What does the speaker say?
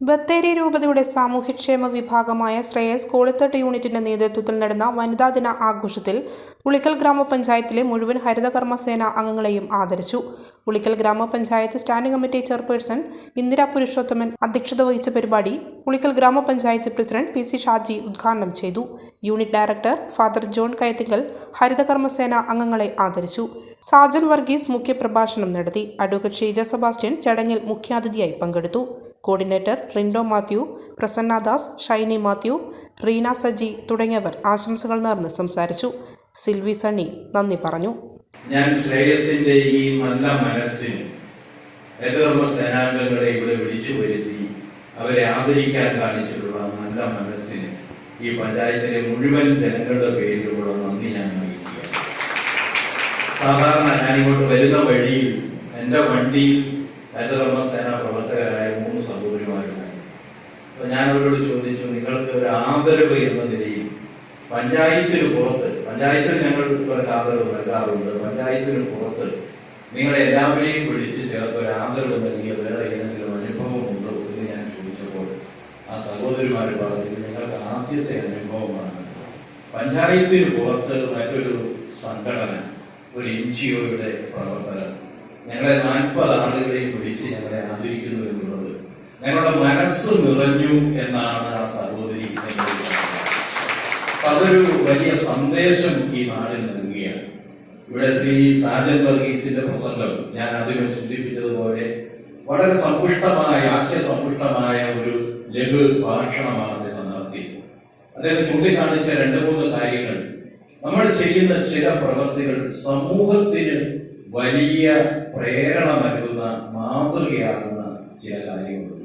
ബത്തേരി രൂപതയുടെ സാമൂഹ്യക്ഷേമ വിഭാഗമായ ശ്രേയസ് കോളിത്തട്ട് യൂണിറ്റിന്റെ നേതൃത്വത്തിൽ നടന്ന വനിതാ ദിന ആഘോഷത്തിൽ ഉളിക്കൽ ഗ്രാമപഞ്ചായത്തിലെ മുഴുവൻ ഹരിതകർമ്മസേന അംഗങ്ങളെയും ആദരിച്ചു. ഉളിക്കൽ ഗ്രാമപഞ്ചായത്ത് standing committee chairperson Indira Purushothaman അധ്യക്ഷത വഹിച്ച പരിപാടി ഉളിക്കൽ ഗ്രാമപഞ്ചായത്ത് പ്രസിഡന്റ് പി സി ഷാജി ഉദ്ഘാടനം ചെയ്തു. Unit director father John Kayathinkal ഹരിതകർമ്മസേന അംഗങ്ങളെ ആദരിച്ചു. സാജൻ വർഗീസ് മുഖ്യപ്രഭാഷണം നടത്തി. അഡ്വക്കേറ്റ് ഷീജ സെബാസ്റ്റ്യൻ ചടങ്ങിൽ മുഖ്യാതിഥിയായി പങ്കെടുത്തു. Coordinator Rindo Mathew Prasanna Das Shiny Mathew Reena Saji തുടങ്ങിയവർ ആശംസകൾ നേർന്ന് സംസാരിച്ചു. സിൽവി സണ്ണി നന്ദി പറഞ്ഞു. ഞാൻ ശ്രേയസിന്റെ ഈ നല്ല മനസ്സിന് ഹരിതകർമ്മ സേനാംഗങ്ങളെ ഇവിടെ വിളിച്ചു വരുത്തി അവരെ ആദരിക്കാൻ കാണിച്ചിട്ടുള്ള നല്ല മനസ്സിന് ഈ പഞ്ചായത്തിലെ മുഴുവൻ ജനങ്ങളുടെ പേരിലുള്ള നന്ദി ഞാൻ അറിയിക്കുക സാധാരണ ഞാൻ ഇങ്ങോട്ട് വരുന്ന വഴിയിൽ എന്റെ വണ്ടിയിൽ ഹരിതകർമ്മസേന സഹോദരിമാരുണ്ടായി അപ്പൊ ഞാൻ അവരോട് ചോദിച്ചു നിങ്ങൾക്ക് ഒരു ആദരവ് എന്ന നിലയിൽ പഞ്ചായത്തിന് പുറത്ത് പഞ്ചായത്തിൽ ഞങ്ങൾ ഇവർക്ക് ആദരവ് നൽകാറുണ്ട്. പഞ്ചായത്തിന് പുറത്ത് നിങ്ങൾ എല്ലാവരെയും വിളിച്ച് ചേർത്ത് ഒരു ആദരവ് നൽകിയ വേറെ ഏതെങ്കിലും അനുഭവം ഉണ്ടോ എന്ന് ഞാൻ ചോദിച്ചപ്പോൾ ആ സഹോദരിമാർ പറഞ്ഞു നിങ്ങൾക്ക് ആദ്യത്തെ അനുഭവമാണ് പഞ്ചായത്തിന് പുറത്ത് മറ്റൊരു സംഘടന ഒരു എൻ ജി ഒയുടെ പ്രവർത്തകർ മനസ്സ് നിറഞ്ഞു എന്നാണ് ആ സഹോദരി അതൊരു വലിയ സന്ദേശം ഈ നാടിന് നൽകുകയാണ്. ഇവിടെ ശ്രീ സാജൻ വർഗീസിന്റെ പ്രസംഗം ഞാൻ ആദ്യമേ സൂചിപ്പിച്ചതുപോലെ വളരെ സമ്പുഷ്ടമായ ആശയസമ്പുഷ്ടമായ ഒരു ലഘു ഭാഷണമാണ് അദ്ദേഹം നടത്തിയത്. അദ്ദേഹം ചൂണ്ടിക്കാണിച്ച രണ്ട് മൂന്ന് കാര്യങ്ങൾ. നമ്മൾ ചെയ്യുന്ന ചില പ്രവൃത്തികൾ സമൂഹത്തിന് വലിയ പ്രേരണ നൽകുന്ന മാതൃകയാകുന്ന ചില കാര്യങ്ങളുണ്ട്.